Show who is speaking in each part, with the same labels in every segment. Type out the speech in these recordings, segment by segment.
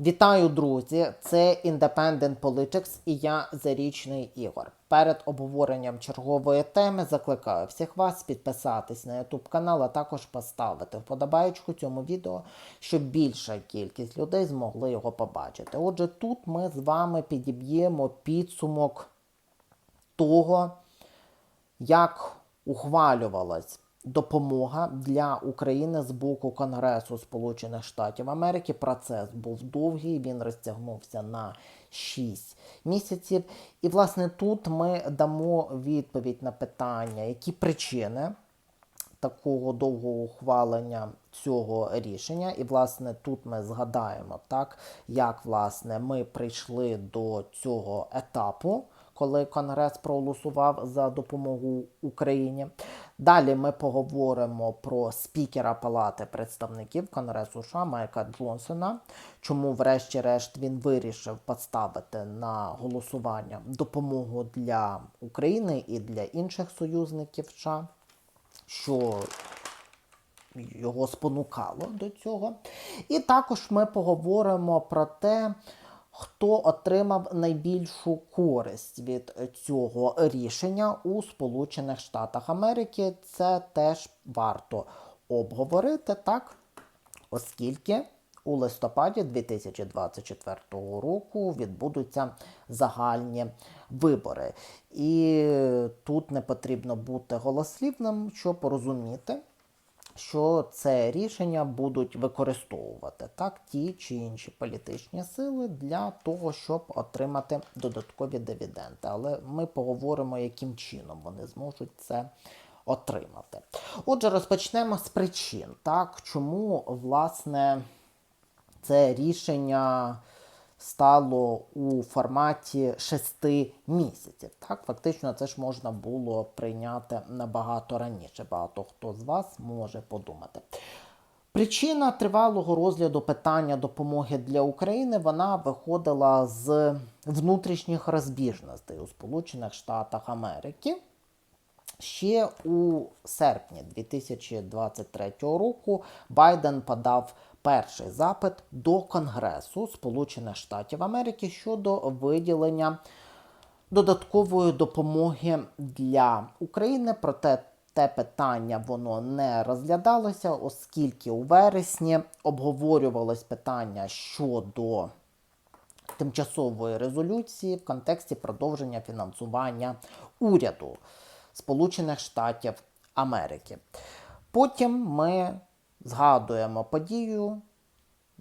Speaker 1: Вітаю, друзі! Це Independent Politics і я Зарічний Ігор. Перед обговоренням чергової теми закликаю всіх вас підписатись на YouTube канал, а також поставити вподобаєчку цьому відео, щоб більша кількість людей змогли його побачити. Отже, тут ми з вами підіб'ємо підсумок того, як ухвалювалась допомога для України з боку Конгресу Сполучених Штатів Америки. Процес був довгий, він розтягнувся на 6 місяців. І, власне, тут ми дамо відповідь на питання, які причини такого довгого ухвалення цього рішення. І, власне, тут ми згадаємо, так, як власне ми прийшли до цього етапу, коли Конгрес проголосував за допомогу Україні. Далі ми поговоримо про спікера Палати представників Конгресу США Майка Джонсона, чому, врешті-решт, він вирішив поставити на голосування допомогу для України і для інших союзників США, що його спонукало до цього. І також ми поговоримо про те, хто отримав найбільшу користь від цього рішення у Сполучених Штатах Америки. Це теж варто обговорити, так? Оскільки у листопаді 2024 року відбудуться загальні вибори. І тут не потрібно бути голослівним, щоб розуміти, що це рішення будуть використовувати так ті чи інші політичні сили для того, щоб отримати додаткові дивіденди. Але ми поговоримо, яким чином вони зможуть це отримати. Отже, розпочнемо з причин, так чому власне це рішення стало у форматі 6 місяців. Так, фактично, це ж можна було прийняти набагато раніше. Багато хто з вас може подумати. Причина тривалого розгляду питання допомоги для України вона виходила з внутрішніх розбіжностей у Сполучених Штатах Америки. Ще у серпні 2023 року Байден подав перший запит до Конгресу Сполучених Штатів Америки щодо виділення додаткової допомоги для України. Проте те питання воно не розглядалося, оскільки у вересні обговорювалось питання щодо тимчасової резолюції в контексті продовження фінансування уряду Сполучених Штатів Америки. Потім ми згадуємо подію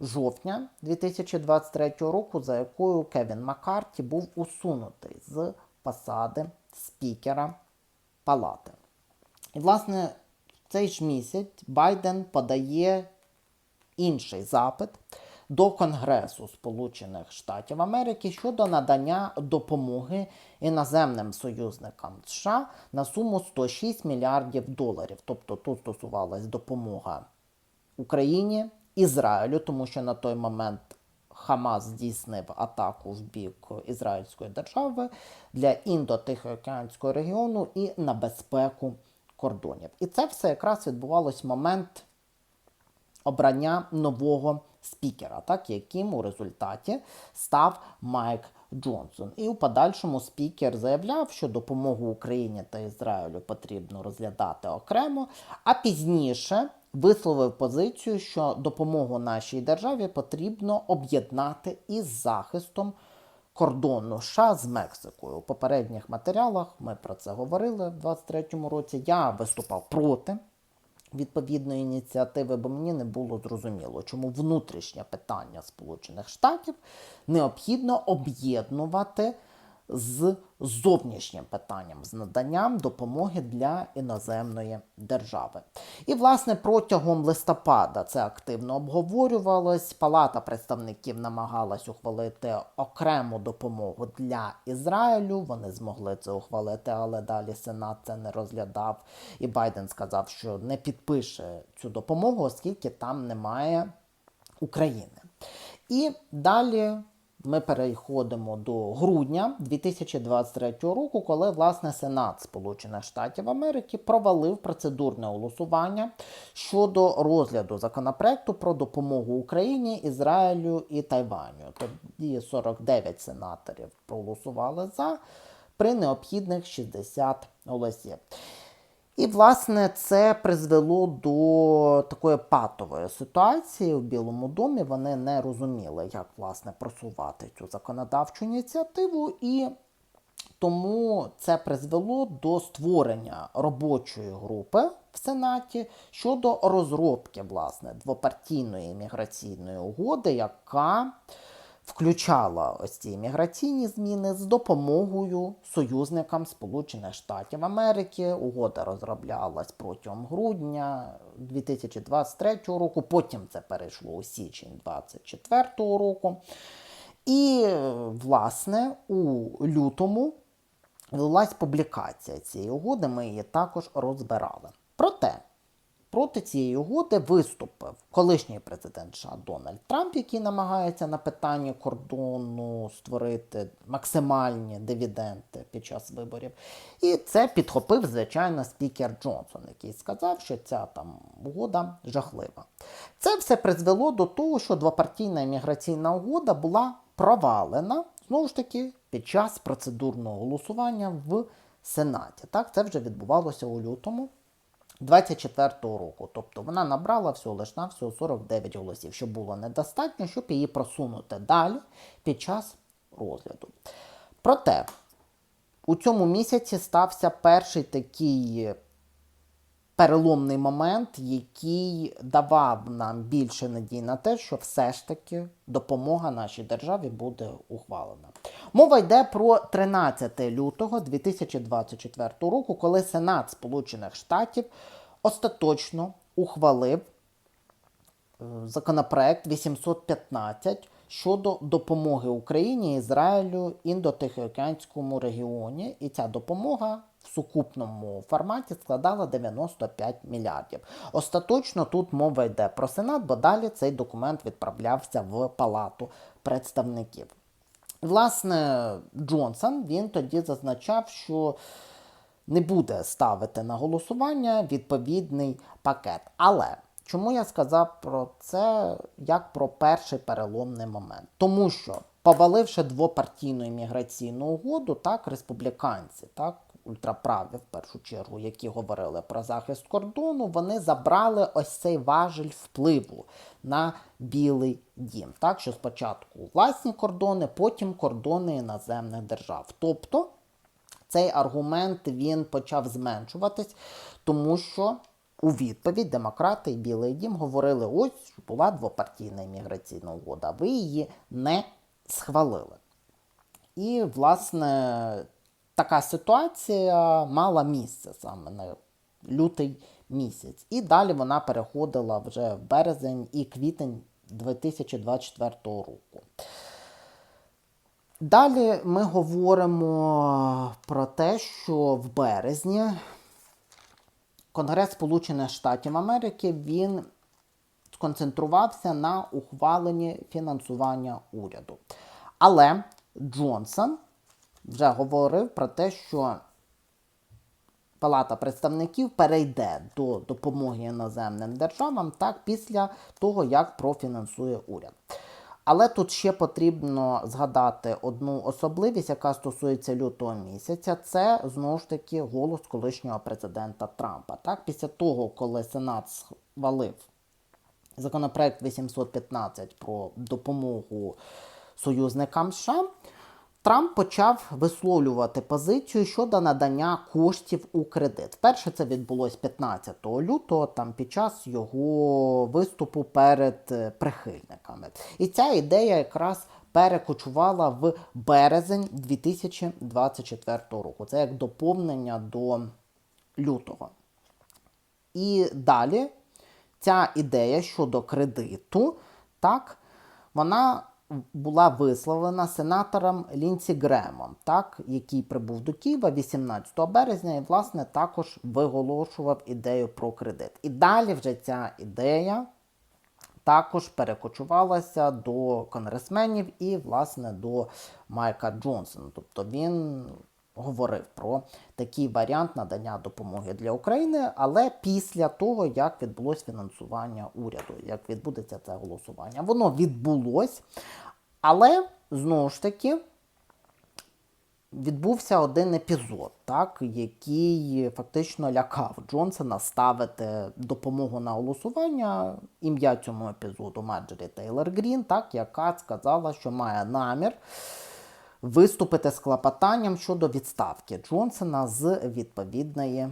Speaker 1: жовтня 2023 року, за якою Кевін Маккарті був усунутий з посади спікера Палати. І, власне, в цей ж місяць Байден подає інший запит до Конгресу Сполучених Штатів Америки щодо надання допомоги іноземним союзникам США на суму 106 мільярдів доларів. Тобто тут стосувалась допомога Україні, Ізраїлю, тому що на той момент Хамас здійснив атаку в бік Ізраїльської держави для індо-тихоокеанського регіону і на безпеку кордонів. І це все якраз відбувалось в момент обрання нового спікера, так, яким у результаті став Майк Джонсон. І у подальшому спікер заявляв, що допомогу Україні та Ізраїлю потрібно розглядати окремо, а пізніше висловив позицію, що допомогу нашій державі потрібно об'єднати із захистом кордону США з Мексикою. У попередніх матеріалах ми про це говорили в 2023 році. Я виступав проти відповідної ініціативи, бо мені не було зрозуміло, чому внутрішнє питання Сполучених Штатів необхідно об'єднувати з зовнішнім питанням, з наданням допомоги для іноземної держави. І, власне, протягом листопада це активно обговорювалось. Палата представників намагалась ухвалити окрему допомогу для Ізраїлю. Вони змогли це ухвалити, але далі Сенат це не розглядав. І Байден сказав, що не підпише цю допомогу, оскільки там немає України. І далі ми переходимо до грудня 2023 року, коли власне Сенат Сполучених Штатів Америки провалив процедурне голосування щодо розгляду законопроекту про допомогу Україні, Ізраїлю і Тайваню. Тоді 49 сенаторів проголосували за при необхідних 60 голосів. І, власне, це призвело до такої патової ситуації в Білому домі. Вони не розуміли, як власне просувати цю законодавчу ініціативу, і тому це призвело до створення робочої групи в Сенаті щодо розробки власне двопартійної міграційної угоди, яка включала ось ці міграційні зміни з допомогою союзникам Сполучених Штатів Америки. Угода розроблялась протягом грудня 2023 року. Потім це перейшло у січень 2024 року. І, власне, у лютому велась публікація цієї угоди. Ми її також розбирали. Проте проти цієї угоди виступив колишній президент США Дональд Трамп, який намагається на питанні кордону створити максимальні дивіденди під час виборів. І це підхопив, звичайно, спікер Джонсон, який сказав, що ця там угода жахлива. Це все призвело до того, що двопартійна імміграційна угода була провалена знову ж таки під час процедурного голосування в Сенаті. Так, це вже відбувалося у лютому. 24-го року. Тобто вона набрала всього лиш на всього 49 голосів, що було недостатньо, щоб її просунути далі під час розгляду. Проте у цьому місяці стався перший такий переломний момент, який давав нам більше надій на те, що все ж таки допомога нашій державі буде ухвалена. Мова йде про 13 лютого 2024 року, коли Сенат Сполучених Штатів остаточно ухвалив е, законопроект 815 щодо допомоги Україні, Ізраїлю, індотихоокеанському регіоні, і ця допомога в сукупному форматі складала 95 мільярдів. Остаточно тут мова йде про Сенат, бо далі цей документ відправлявся в Палату представників. Власне, Джонсон він тоді зазначав, що не буде ставити на голосування відповідний пакет. Але чому я сказав про це як про перший переломний момент? Тому що, поваливши двопартійну імміграційну угоду, так, республіканці, так, ультраправі в першу чергу, які говорили про захист кордону, вони забрали ось цей важель впливу на Білий дім. Так, що спочатку власні кордони, потім кордони іноземних держав. Тобто цей аргумент він почав зменшуватись, тому що у відповідь демократи і Білий Дім говорили: ось була двопартійна імміграційна угода, ви її не схвалили. І, власне, така ситуація мала місце саме на лютий місяць. І далі вона переходила вже в березень і квітень 2024 року. Далі ми говоримо про те, що в березні Конгрес Сполучених Штатів Америки він сконцентрувався на ухваленні фінансування уряду. Але Джонсон вже говорив про те, що Палата представників перейде до допомоги іноземним державам так після того, як профінансує уряд. Але тут ще потрібно згадати одну особливість, яка стосується лютого місяця. Це знову ж таки голос колишнього президента Трампа. Так, після того, коли Сенат схвалив законопроект 815 про допомогу союзникам США. Трамп почав висловлювати позицію щодо надання коштів у кредит. Перше це відбулось 15 лютого, там під час його виступу перед е, прихильниками. І ця ідея якраз перекочувала в березень 2024 року. Це як доповнення до лютого. І далі ця ідея щодо кредиту, так, вона була висловлена сенатором Лінсі Гремом, так, який прибув до Києва 18 березня і, власне, також виголошував ідею про кредит. І далі вже ця ідея також перекочувалася до конгресменів і, власне, до Майка Джонсона. Тобто він говорив про такий варіант надання допомоги для України, але після того, як відбулось фінансування уряду, як відбудеться це голосування. Воно відбулось, але знову ж таки відбувся один епізод, так, який фактично лякав Джонсона ставити допомогу на голосування. Ім'я цьому епізоду Марджорі Тейлор Грін, так, яка сказала, що має намір виступити з клопотанням щодо відставки Джонсона з відповідної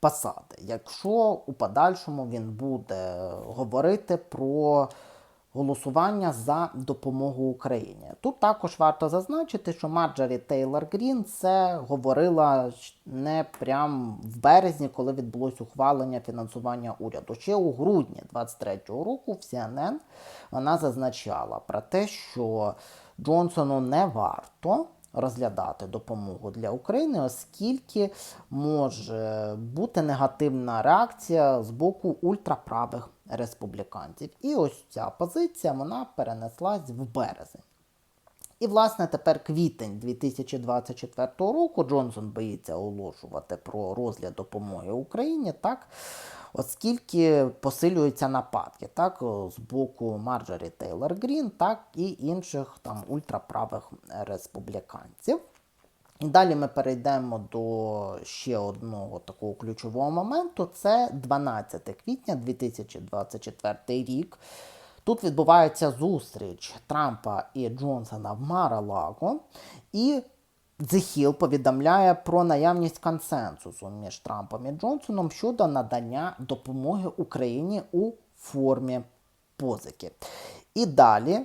Speaker 1: посади, якщо у подальшому він буде говорити про голосування за допомогу Україні. Тут також варто зазначити, що Марджорі Тейлор Грін це говорила не прямо в березні, коли відбулось ухвалення фінансування уряду. Ще у грудні 23-го року в CNN вона зазначала про те, що Джонсону не варто розглядати допомогу для України, оскільки може бути негативна реакція з боку ультраправих республіканців. І ось ця позиція вона перенеслась в березень. І, власне, тепер квітень 2024 року Джонсон боїться оголошувати про розгляд допомоги Україні, так, оскільки посилюються нападки так, з боку Марджорі Тейлор Грін, так і інших там ультраправих республіканців. І далі ми перейдемо до ще одного такого ключового моменту: це 12 квітня 2024 рік. Тут відбувається зустріч Трампа і Джонсона в Мара-Лаго, і Дзехіл повідомляє про наявність консенсусу між Трампом і Джонсоном щодо надання допомоги Україні у формі позики. І далі,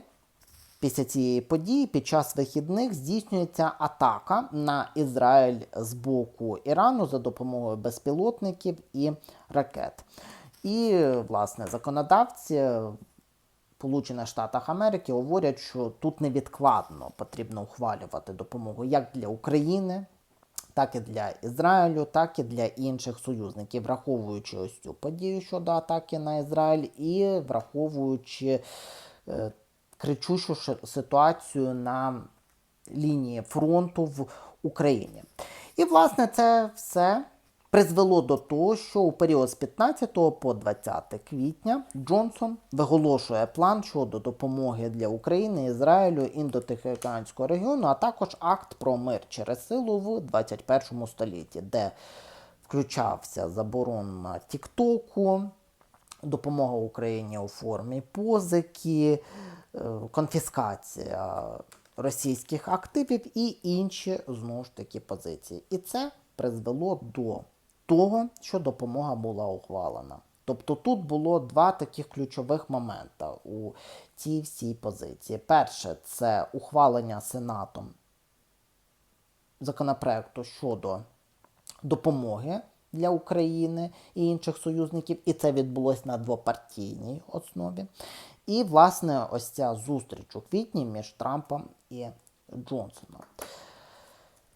Speaker 1: після цієї події, під час вихідних здійснюється атака на Ізраїль з боку Ірану за допомогою безпілотників і ракет. І, власне, законодавці Сполучених Штатах Америки говорять, що тут невідкладно потрібно ухвалювати допомогу як для України, так і для Ізраїлю, так і для інших союзників, враховуючи ось цю подію щодо атаки на Ізраїль і враховуючи е, кричущу ситуацію на лінії фронту в Україні. І, власне, це все призвело до того, що у період з 15 по 20 квітня Джонсон виголошує план щодо допомоги для України, Ізраїлю, індотихоокеанського регіону, а також акт про мир через силу в 21 столітті, де включався заборон на Тіктоку, допомога Україні у формі позики, е, конфіскація російських активів і інші знову ж таки позиції. І це призвело до того, що допомога була ухвалена. Тобто тут було два таких ключових моменти у цій всій позиції. Перше, це ухвалення Сенатом законопроекту щодо допомоги для України і інших союзників, і це відбулося на двопартійній основі. І, власне, ось ця зустріч у квітні між Трампом і Джонсоном,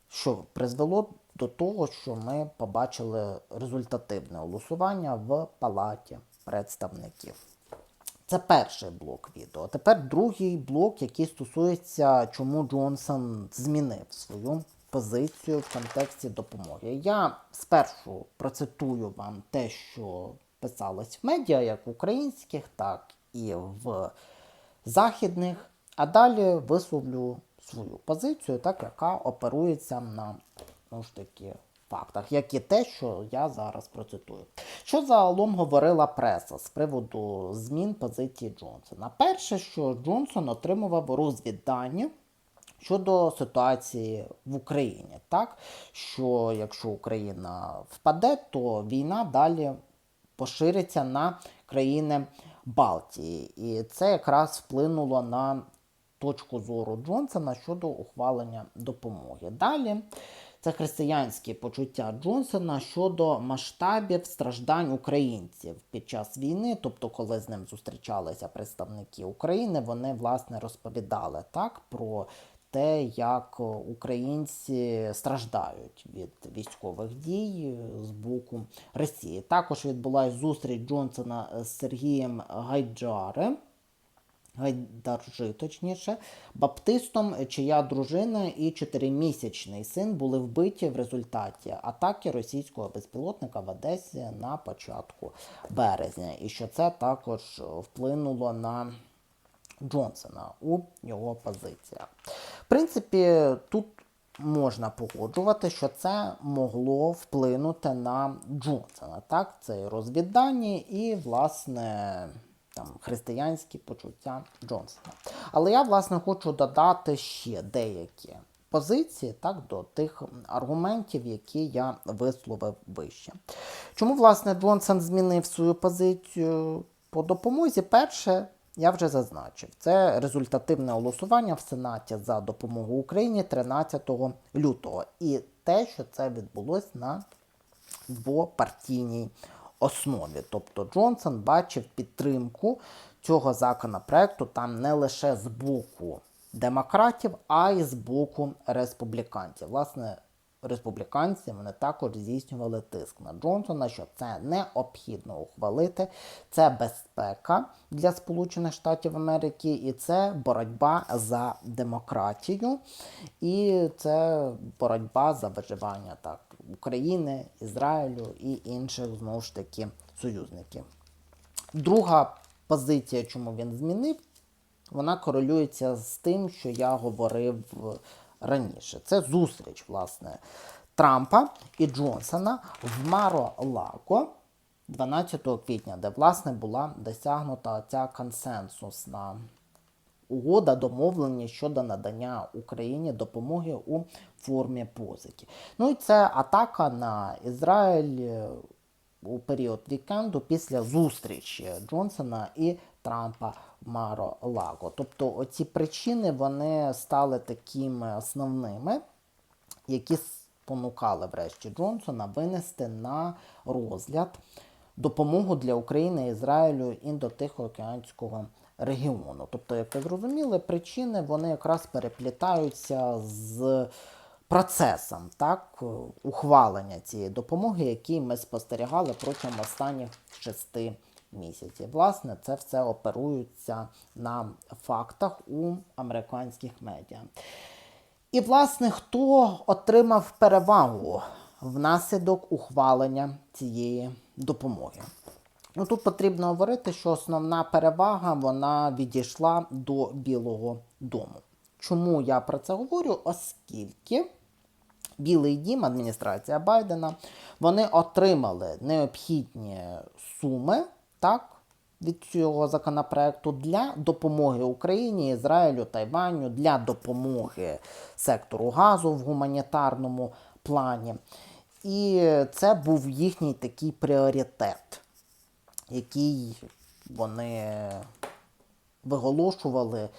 Speaker 1: що призвело до того, що ми побачили результативне голосування в Палаті представників. Це перший блок відео. Тепер другий блок, який стосується, чому Джонсон змінив свою позицію в контексті допомоги. Я спершу процитую вам те, що писалось в медіа, як в українських, так і в західних, а далі висловлю свою позицію, так, яка оперується на ну ж таки фактах, як і те, що я зараз процитую. Що загалом говорила преса з приводу змін позиції Джонсона? Перше, що Джонсон отримував розвіддання щодо ситуації в Україні, так що якщо Україна впаде, то війна далі пошириться на країни Балтії. І це якраз вплинуло на точку зору Джонсона щодо ухвалення допомоги. Далі це християнські почуття Джонсона щодо масштабів страждань українців під час війни, тобто, коли з ним зустрічалися представники України, вони власне розповідали так про те, як українці страждають від військових дій з боку Росії. Також відбулася зустріч Джонсона з Сергієм Гайджарем. Гайдаржи, точніше, баптистом, чия дружина і чотиримісячний син були вбиті в результаті атаки російського безпілотника в Одесі на початку березня. І що це також вплинуло на Джонсона у його позиціях. В принципі, тут можна погоджувати, що це могло вплинути на Джонсона. Так, це і розвіддані і, власне, там, християнські почуття Джонсона. Але я, власне, хочу додати ще деякі позиції так, до тих аргументів, які я висловив вище. Чому, власне, Джонсон змінив свою позицію по допомозі? Перше, я вже зазначив, це результативне голосування в Сенаті за допомогу Україні 13 лютого. І те, що це відбулося на двопартійній основі. Тобто Джонсон бачив підтримку цього законопроекту там не лише з боку демократів, а й з боку республіканців. Власне, республіканці вони також здійснювали тиск на Джонсона, що це необхідно ухвалити. Це безпека для Сполучених Штатів Америки, і це боротьба за демократію, і це боротьба за виживання так України, Ізраїлю і інших знову ж таки союзників. Друга позиція, чому він змінив, вона корелюється з тим, що я говорив раніше. Це зустріч, власне, Трампа і Джонсона в Маро-Лаго 12 квітня, де, власне, була досягнута ця консенсусна угода домовлення щодо надання Україні допомоги у формі позики. Ну і це атака на Ізраїль е, у період вікенду після зустрічі Джонсона і Трампа в Маро-Лаго. Тобто оці причини вони стали такими основними, які спонукали врешті Джонсона винести на розгляд допомогу для України і Ізраїлю індотихоокеанського регіону. Тобто, як ви зрозуміли, причини вони якраз переплітаються з процесом так, ухвалення цієї допомоги, який ми спостерігали протягом останніх шести місяців. Власне, це все оперується на фактах у американських медіа. І, власне, хто отримав перевагу внаслідок ухвалення цієї допомоги? Ну, Тут потрібно говорити, що основна перевага вона відійшла до Білого Дому. Чому я про це говорю? Оскільки Білий дім, адміністрація Байдена, вони отримали необхідні суми так, від цього законопроекту для допомоги Україні, Ізраїлю, Тайваню, для допомоги сектору газу в гуманітарному плані. І це був їхній такий пріоритет, який вони виголошували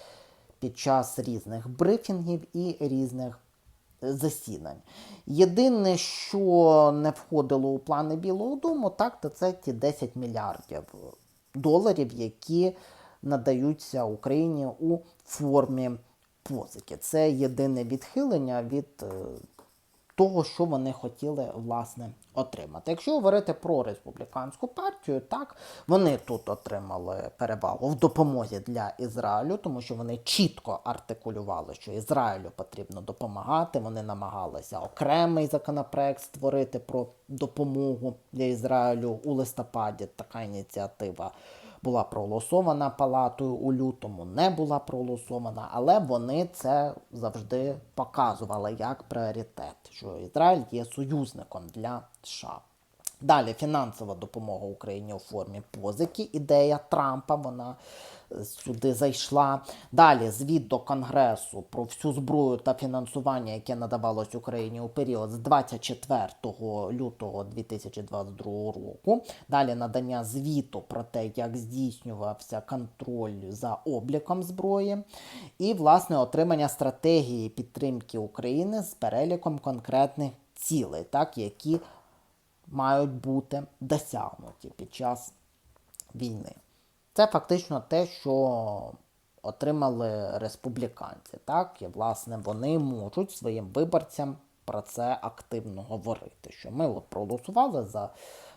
Speaker 1: під час різних брифінгів і різних засідань. Єдине, що не входило у плани Білого Дому, так, то це ті 10 мільярдів доларів, які надаються Україні у формі позики. Це єдине відхилення від е, того, що вони хотіли власне отримати. Якщо говорити про республіканську партію, так вони тут отримали перевагу в допомозі для Ізраїлю, тому що вони чітко артикулювали, що Ізраїлю потрібно допомагати. Вони намагалися окремий законопроект створити про допомогу для Ізраїлю у листопаді. Така ініціатива була проголосована палатою у лютому, не була проголосована, але вони це завжди показували як пріоритет, що Ізраїль є союзником для США. Далі фінансова допомога Україні у формі позики. Ідея Трампа вона е, сюди зайшла. Далі звіт до Конгресу про всю зброю та фінансування, яке надавалось Україні у період з 24 лютого 2022 року. Далі надання звіту про те, як здійснювався контроль за обліком зброї, і власне отримання стратегії підтримки України з переліком конкретних цілей, так які мають бути досягнуті під час війни. Це фактично те, що отримали республіканці. Так, і власне вони можуть своїм виборцям про це активно говорити. Що ми от проголосували за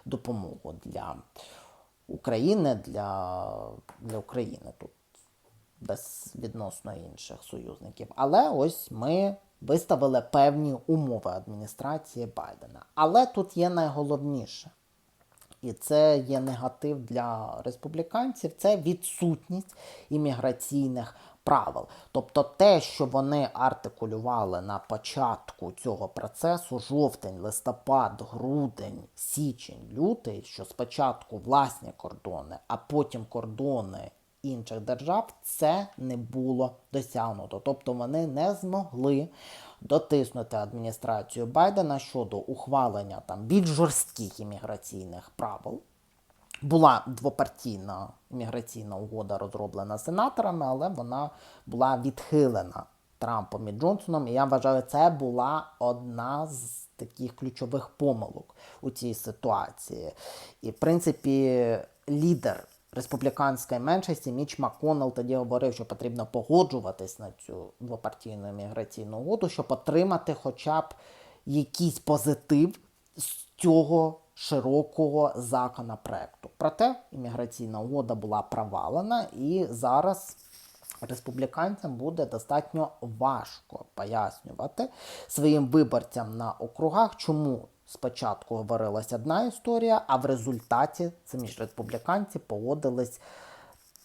Speaker 1: допомогу для України, для, для України тут без відносно інших союзників. Але ось ми виставили певні умови адміністрації Байдена. Але тут є найголовніше. І це є негатив для республіканців, це відсутність імміграційних правил. Тобто те, що вони артикулювали на початку цього процесу, жовтень, листопад, грудень, січень, лютий, що спочатку власні кордони, а потім кордони інших держав, це не було досягнуто. Тобто вони не змогли дотиснути адміністрацію Байдена щодо ухвалення там більш жорстких імміграційних правил. Була двопартійна імміграційна угода розроблена сенаторами, але вона була відхилена Трампом і Джонсоном. І я вважаю, це була одна з таких ключових помилок у цій ситуації. І, в принципі, лідер республіканської меншості Міч Макконнелл тоді говорив, що потрібно погоджуватись на цю двопартійну імміграційну угоду, щоб отримати хоча б якийсь позитив з цього широкого законопроекту. Проте імміграційна угода була провалена, і зараз республіканцям буде достатньо важко пояснювати своїм виборцям на округах, чому спочатку говорилась одна історія, а в результаті самі ж республіканці погодились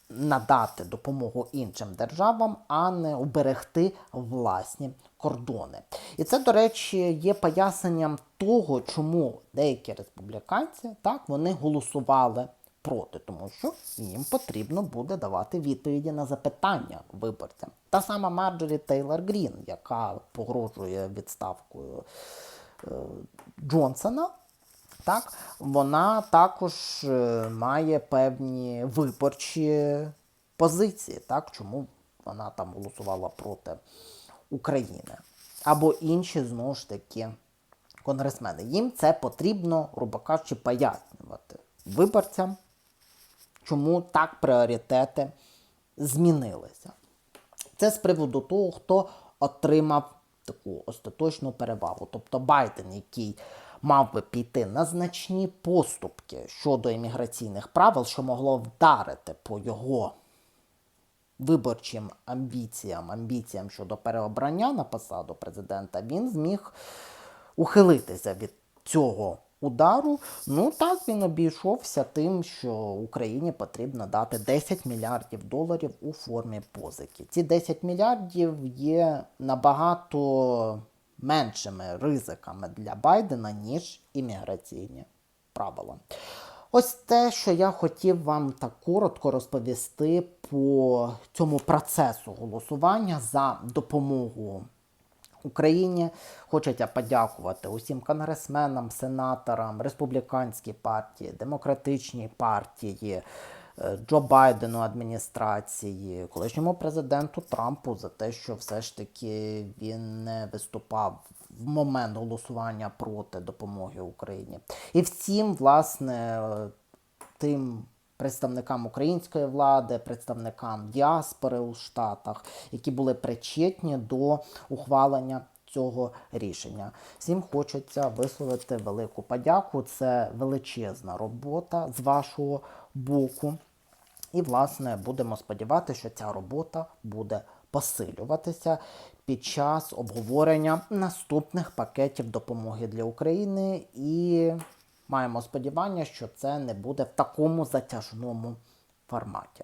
Speaker 1: надати допомогу іншим державам, а не уберегти власні кордони. І це, до речі, є поясненням того, чому деякі республіканці так вони голосували проти, тому що їм потрібно буде давати відповіді на запитання виборцям. Та сама Марджорі Тейлор Грін, яка погрожує відставкою Джонсона. Так, вона також е, має певні виборчі позиції, так, чому вона там голосувала проти України. Або інші, знову ж таки, конгресмени. Їм це потрібно, грубо кажучи, пояснювати виборцям, чому так пріоритети змінилися. Це з приводу того, хто отримав таку остаточну перевагу. Тобто Байден, який мав би піти на значні поступки щодо імміграційних правил, що могло вдарити по його виборчим амбіціям, амбіціям щодо переобрання на посаду президента, він зміг ухилитися від цього удару. Ну так він обійшовся тим, що Україні потрібно дати 10 мільярдів доларів у формі позики. Ці 10 мільярдів є набагато меншими ризиками для Байдена, ніж імміграційні правила. Ось те, що я хотів вам так коротко розповісти по цьому процесу голосування за допомогу Україні. Хочеться подякувати усім конгресменам, сенаторам, республіканській партії, демократичній партії, е, Джо Байдену адміністрації, колишньому президенту Трампу за те, що все ж таки він не виступав в момент голосування проти допомоги Україні. І всім, власне, е, тим представникам української влади, представникам діаспори у Штатах, які були причетні до ухвалення цього рішення. Всім хочеться висловити велику подяку. Це величезна робота з вашого боку. І, власне, будемо сподіватися, що ця робота буде посилюватися під час обговорення наступних пакетів допомоги для України і маємо сподівання, що це не буде в такому затяжному форматі.